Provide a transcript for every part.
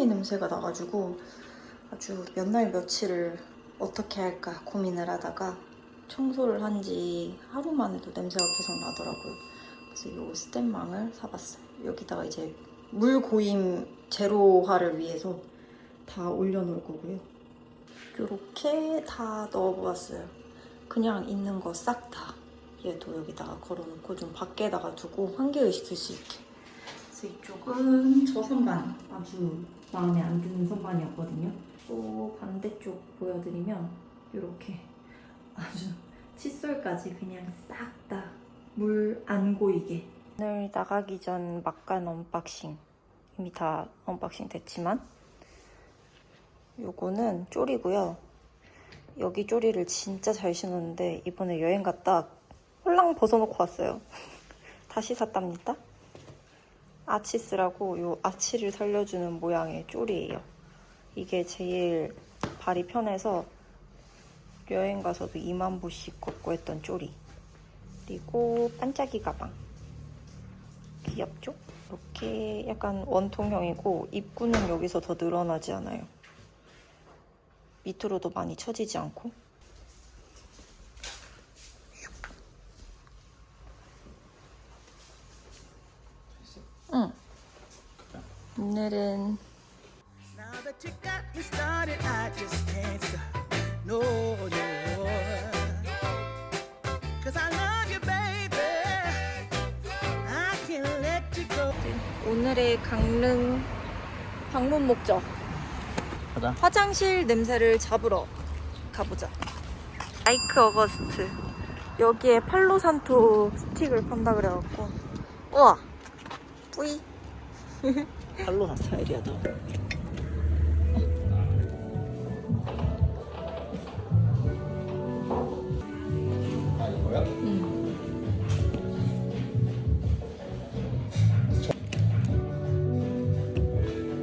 곰팡이 냄새가 나가지고 아주 몇 날 며칠을 어떻게 할까 고민을 하다가 청소를 한 지 하루 만에도 냄새가 계속 나더라고요. 그래서 이 스텐망을 사봤어요. 여기다가 이제 물 고임 제로화를 위해서 다 올려놓을 거고요. 이렇게 다 넣어보았어요. 그냥 있는 거 싹 다. 얘도 여기다가 걸어놓고 좀 밖에다가 두고 환기의식 쓸수 있게. 그래서 이쪽은 저 선반 아주 마음에 안 드는 선반이었거든요. 또 반대쪽 보여드리면 이렇게 아주 칫솔까지 그냥 싹 다 물 안 고이게. 오늘 나가기 전 막간 언박싱 이미 다 언박싱 됐지만 요거는 쪼리고요. 여기 쪼리를 진짜 잘 신었는데 이번에 여행 갔다 홀랑 벗어놓고 왔어요. 다시 샀답니다. 아치스라고 요 아치를 살려주는 모양의 쪼리예요. 이게 제일 발이 편해서 여행 가서도 2만 보씩 걷고 했던 쪼리. 그리고 반짝이 가방. 귀엽죠? 이렇게 약간 원통형이고 입구는 여기서 더 늘어나지 않아요. 밑으로도 많이 처지지 않고. 응. 오늘은 Now that you got me started, I just can't stop. No, no. Cause I love you, baby. I can't go. 오늘의 강릉 방문 목적. 가자. 화장실 냄새를 잡으러 가보자. 아이크 어거스트. 여기에 팔로산토 스틱을 판다 그래갖고. 우와. 뿌이 팔로산 스타일이야 너. 아 이거야?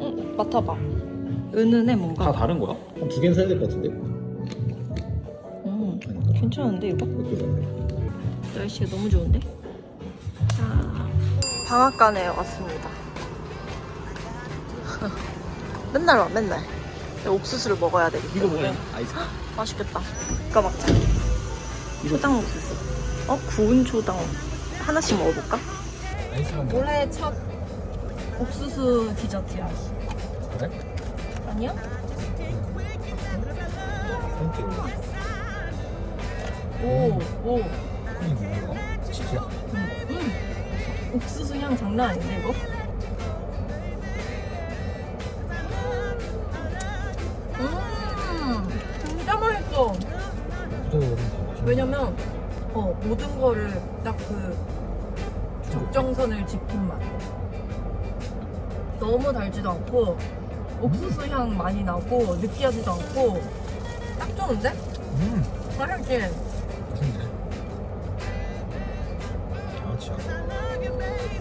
응, 맡아봐 은은해 뭔가 다 다른 거야? 한 두 개는 사야 될 것 같은데? 음, 아닌가? 괜찮은데 이거? 사네. 날씨가 너무 좋은데? 자, 방앗간에 왔습니다. 맨날 와, 맨날. 옥수수를 먹어야 되기 이거 때문에. 뭐야? 아이스. 맛있겠다. 이거 먹자. 초당 옥수수. 어? 구운 초당. 하나씩 먹어볼까? 아이스 만 올해 첫 옥수수 디저트야. 그래? 아니야? 땡큐. 오, 오. 콩이 뭐야 이거? 치즈야? 음. 옥수수 향 장난 아닌데, 이거? 진짜 맛있네. 왜냐면 어, 모든 거를 딱 그 적정선을 지킨 맛. 너무 달지도 않고 옥수수 향 많이 나고 느끼하지도 않고 딱 좋은데? 음. 맛있지? 맛있네. 양아치야.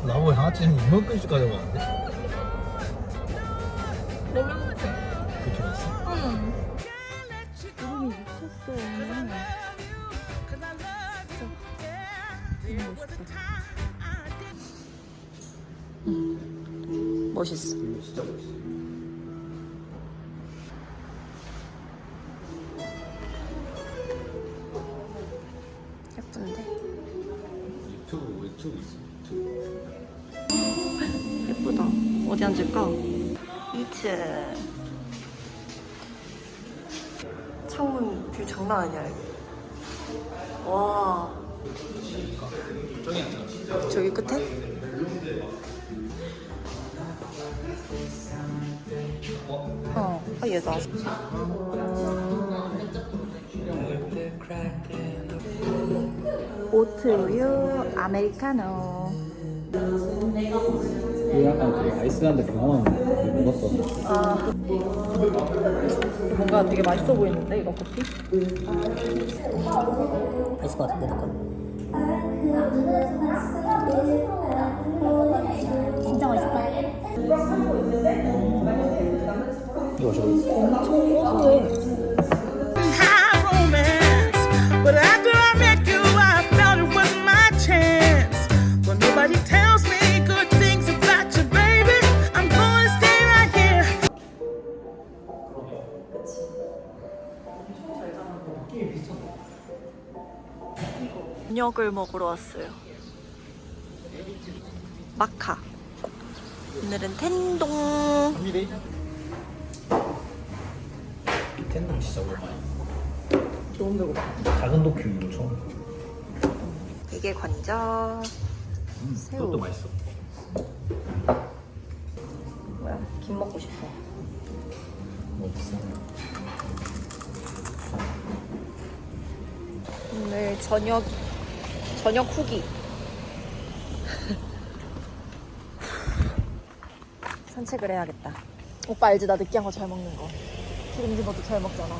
나보고 양아치는 이만큼씩 가져가는데? 멋있어. 이거 진짜 맛있어. 예쁜데? 유튜브 유튜브 있어. 유튜브. 예쁘다. 어디 앉을까? 2층. 창문 뷰 장난 아니야. 이거. 와. 저기 끝에? 어. 아, 얘다. 오트우유 아메리카노. 이거 약간 그 아이슬란드 경험 먹었던 아. 뭔가 되게 맛있어 보이는데 이거 커피? 맛있을 것 같은데 약간. 저녁을 먹으러 왔어요. 마카. 오늘은 텐동. 텐동 진짜 오랜만이야 너무 배고파. 작은 도쿄 이거 처음 이게 관자. 음, 새우. 그것도 맛있어 뭐야? 김 먹고 싶어. 뭐 비싸 오늘 저녁 저녁 후기. 산책을 해야겠다. 오빠 알지? 나 느끼한 거 잘 먹는 거. 기름진 것도 잘 먹잖아.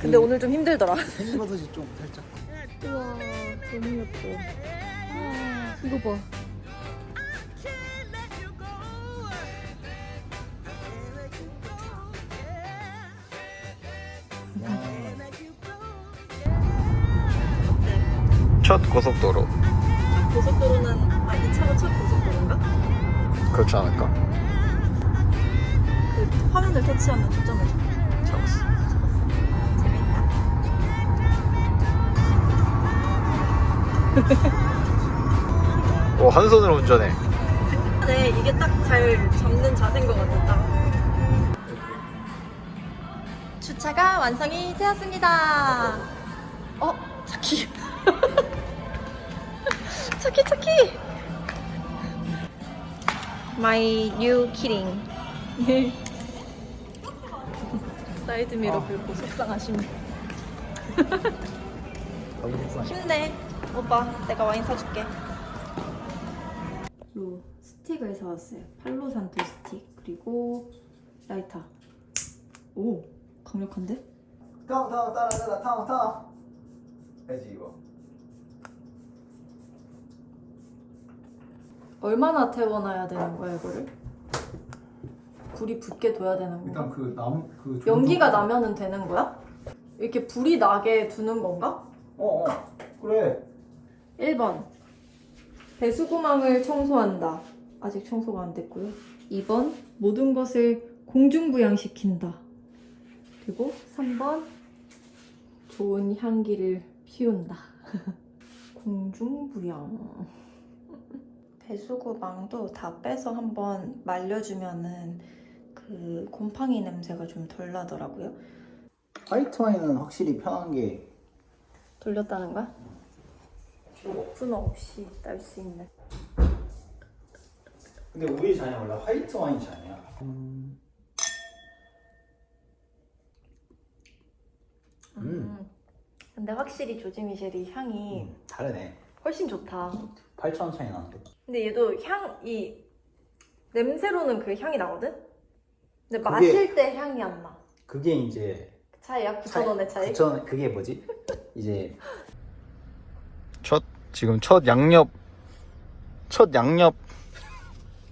근데 오늘 좀 힘들더라. 햄버거지 좀 살짝 우와, 너무 예뻐. 아, 이거 봐. 첫 고속도로 고속도로는 아, 이 차가 첫 고속도로인가? 그렇지 않을까? 그 화면을 터치하면 초점을 잡- 잡았어 잡았어. 재밌다. 오 한 손으로 운전해 네, 이게 딱 잘 잡는 자세인 것 같아. 딱. 주차가 완성이 되었습니다. 어, 차키. 차키, 차키. My new kidding. 사이드 미러 긁고 속상하심. 힘내. 오빠, 내가 와인 사줄게. 요 스틱을 사왔어요. 팔로산토 스틱 그리고 라이터. 오 강력한데? 탕 탕 따라 따라 탕 탕 해지 이거 얼마나 태워놔야 되는 거야 이거를? 불이 붙게 둬야 되는 건가? 일단 그 나무 그 연기가 나면은 되는 거야? 이렇게 불이 나게 두는 건가? 어어 그래 1번 배수구망을 청소한다. 아직 청소가 안 됐고요. 2번 모든 것을 공중부양시킨다. 그리고 3번 좋은 향기를 피운다. 공중부양. 배수구망도 다 빼서 한번 말려주면은 그 곰팡이 냄새가 좀 덜 나더라고요. 화이트 와인은 확실히 편한 게 돌렸다는 거야? 오프너 없이 딸 수 있는. 근데 우리 잔이 원래 화이트 와인 잔이야 음. 근데 확실히 조지 미셸이 향이 음, 다르네 훨씬 좋다. 8천 차이 나는데 근데 얘도 향, 이 냄새로는 그 향이 나거든? 근데 그게- 마실 때 향이 안 나. 그게 이제 그 차이야? 9,000원의 차이? 9천 그게 뭐지? 이제 첫 지금 첫 양옆 첫 양옆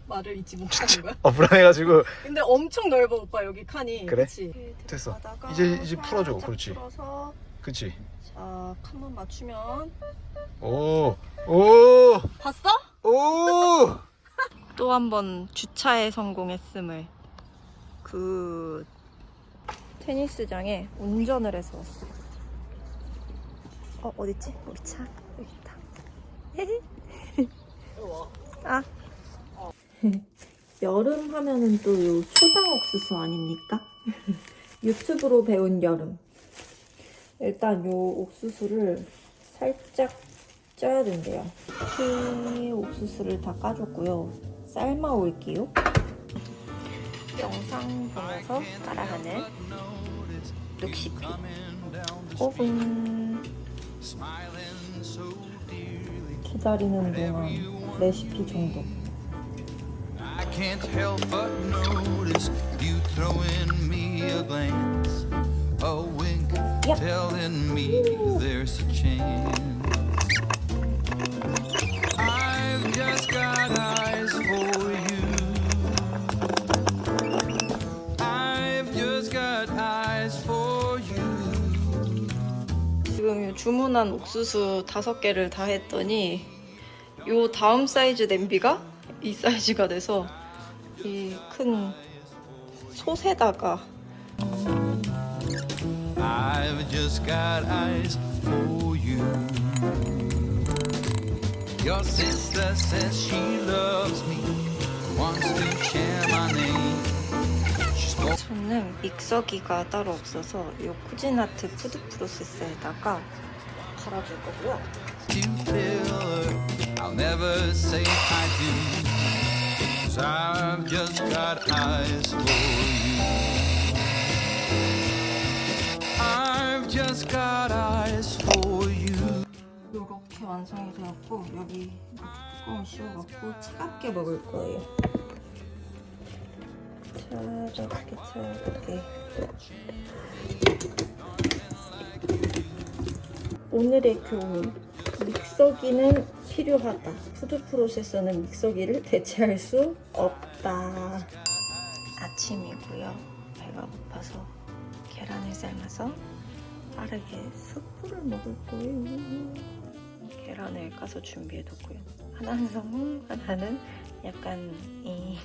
말을 잊지 못하는 거야? 어 불안해가지고 근데 엄청 넓어 오빠 여기 칸이 그래? 그치? 됐어. 이제- 이제 풀어줘. 그렇지. 풀어서 그치 자 칸만 맞추면 오오오 오, 봤어? 오! 또 한 번 주차에 성공했음을 그 테니스장에 운전을 해서 왔어. 어 어딨지? 우리 차 여기 있다. 아 여름 하면은 또 요 초당 옥수수 아닙니까? 유튜브로 배운 여름. 일단 요 옥수수를 살짝 쪄야 된대요. 이렇게 옥수수를 다 까줬고요. 삶아 올게요. 영상 보면서 따라하는 60분. 5분. 기다리는 동안 레시피 정도. I can't help but notice you throwing me a glance, wink, Yep. Telling me there's a chance. I've just got eyes for you. I've just got eyes for you. 지금 주문한 옥수수 다섯 개를 다 했더니 요 다음 사이즈 냄비가 이 사이즈가 돼서 이 큰 솥에다가 I've just got eyes for you. Your sister says she loves me, wants to share my name. She spoke 저는 믹서기가 따로 없어서 요 쿠지나트 푸드 프로세서에다가 갈아줄 거고요. to tell her I'll never say I do. Cause I've just got eyes for you. 완성이 되었고 여기 뚜껑 씌워갖고 차갑게 먹을 거예요. 차갑게 차갑게. 오늘의 교훈. 믹서기는 필요하다. 푸드 프로세서는 믹서기를 대체할 수 없다. 아침이고요. 배가 고파서 계란을 삶아서 빠르게 스프를 먹을 거예요. 계란을 까서 준비해뒀고요. 하나는 성우, 하나는 약간 이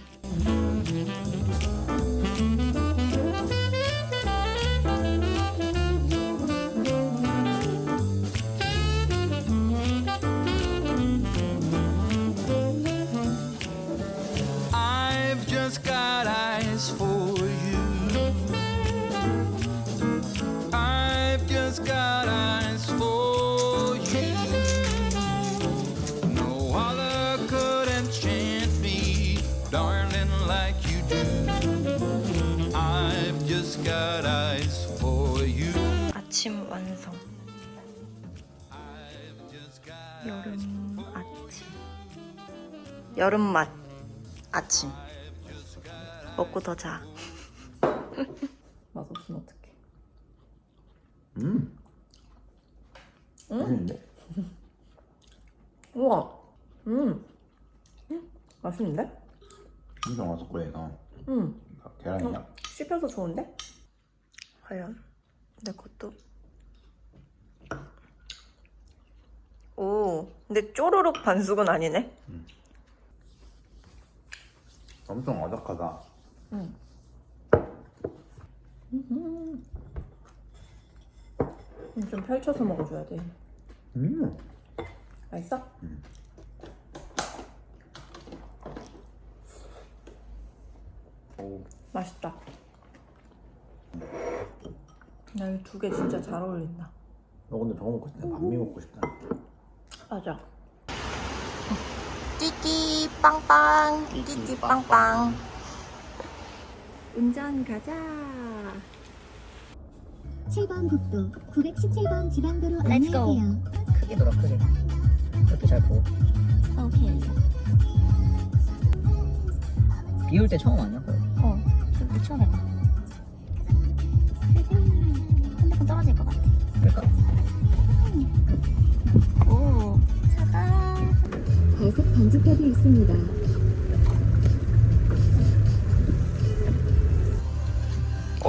여름 맛 아침. 먹고 더 자. 맛없으면 어떡해. 음. 맛있는데? 우와. 음. 음. 맛있는데? 엄청 맛있고 얘가 음. 계란이야. 씹혀서 좋은데? 과연 내 것도 오 근데 쪼르륵 반숙은 아니네 엄청 아삭하다. 좀 펼쳐서 먹어줘야 돼 음. 맛있어? 오. 맛있다 나 이 두 개 진짜 잘 어울린다 너 근데 저거 먹고 싶다. 반미 먹고 싶다. 맞아 띠띠 빵빵 띠띠 빵빵 운전 가자 7번 국도 917번 지방도로 Let's go. 안내할게요. 크게 돌아 크게 그렇게 잘 보고 오케이. 비 올 때 처음 아니야? 거의? 어, 좀 미쳐내봐.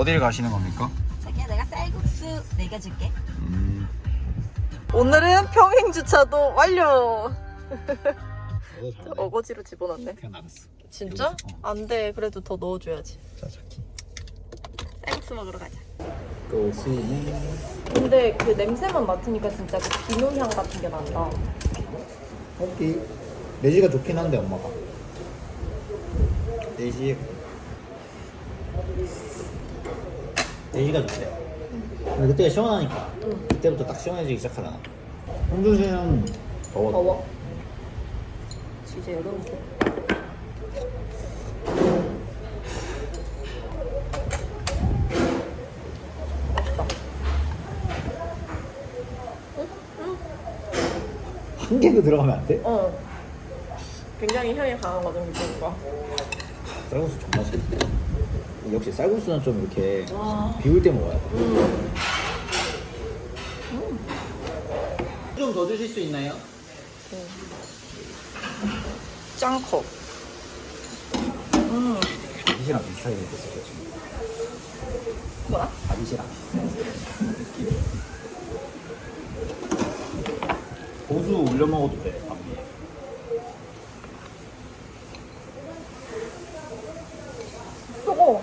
어딜 가시는 겁니까? 자기야 내가 쌀국수 먹여줄게 음. 오늘은 평행 주차도 완료 잘 어거지로 집어넣네 그냥 나갔어. 진짜? 안 돼. 그래도 더 넣어줘야지. 자, 자키. 쌀국수 먹으러 가자. 고수이. 근데 그 냄새만 맡으니까 진짜 그 비누향 같은 게 난다. 여기 내지가 좋긴 한데 엄마가. 내지. 내지가 좋대. 근데 그때가 시원하니까. 그때부터 딱 시원해지기 시작하잖아. 홍준 씨는 더워. 더워. 진짜 여름이고. 한 개도 들어가면 안 돼? 어. 굉장히 향이 강하거든, 미국과. 쌀국수 정말 맛있는데. 역시 쌀국수는 좀 이렇게 와. 비울 때 먹어야 돼. 좀더 주실 수 있나요? 짱커. 음. 바디시랑 비슷하게 생겼어요 지금. 뭐야? 비슷해. 고수 올려 먹어도 돼. 밥 위에. 뜨거.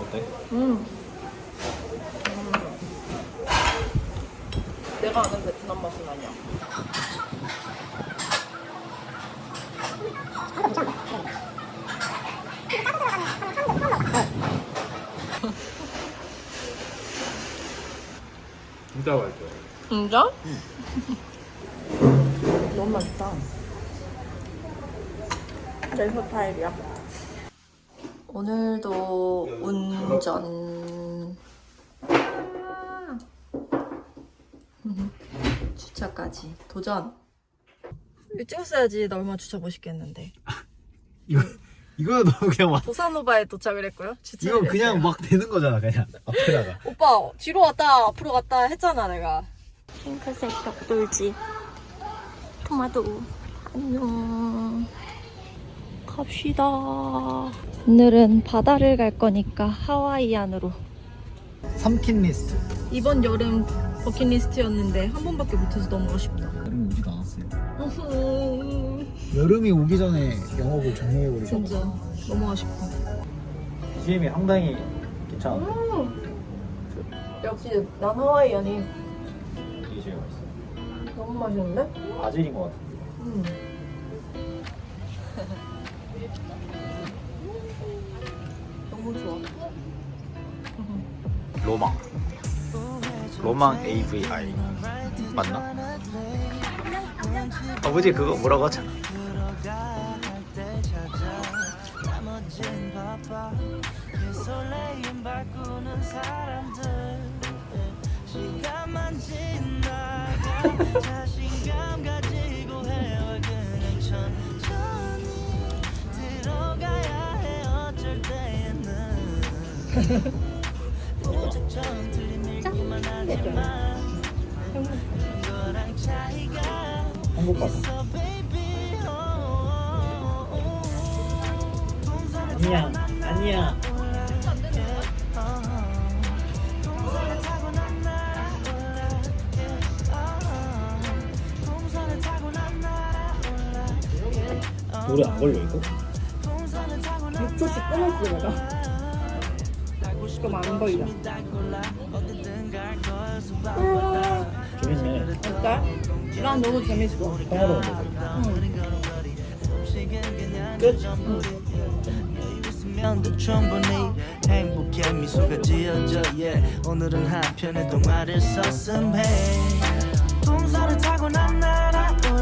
어때? 음. 내가 아는 베트남 맛은 아니야. 진짜 맛있어. 진짜? 너무 맛있다. 내 스타일이야. 오늘도 운전. 주차까지 도전. 이거 찍었어야지. 나 얼마나 주차 멋있겠는데. 이거 이거 너무 그냥 막 보사노바에 도착을 했고요. 주차를 이거 그냥 했어요. 막 되는 거잖아 그냥 앞에다가. 오빠 뒤로 왔다 앞으로 갔다 했잖아 내가. 핑크색 벽돌집. 토마토. 안녕. 갑시다. 오늘은 바다를 갈 거니까 하와이안으로. 삼킨 리스트. 이번 여름 버킷리스트였는데 한 번밖에 못해서 너무 아쉽다. 여름 오지도 않았어요. 여름이 오기 전에 영업을 종료해버리고. 진짜 너무 아쉽다. BGM이 상당히 괜찮아. 역시 난 하와이안이 이게 제일 맛있어. 너무 맛있는데? 바질인 것 같은데. 음. 너무 좋아. 로망. 로망 AVI 맞나? 아버지 그거 뭐라고 하잖아. 노래 안 걸려 이거? 6초씩 끊었어 내가. 그럼 안 걸려. 재밌네. 어때? 난 너무 재밌어. 통화로 면도 충분히 행복해 미소가 지어져 yeah. 오늘은 한 편의 동화를 썼음 해 동산을 타고 난 날아올라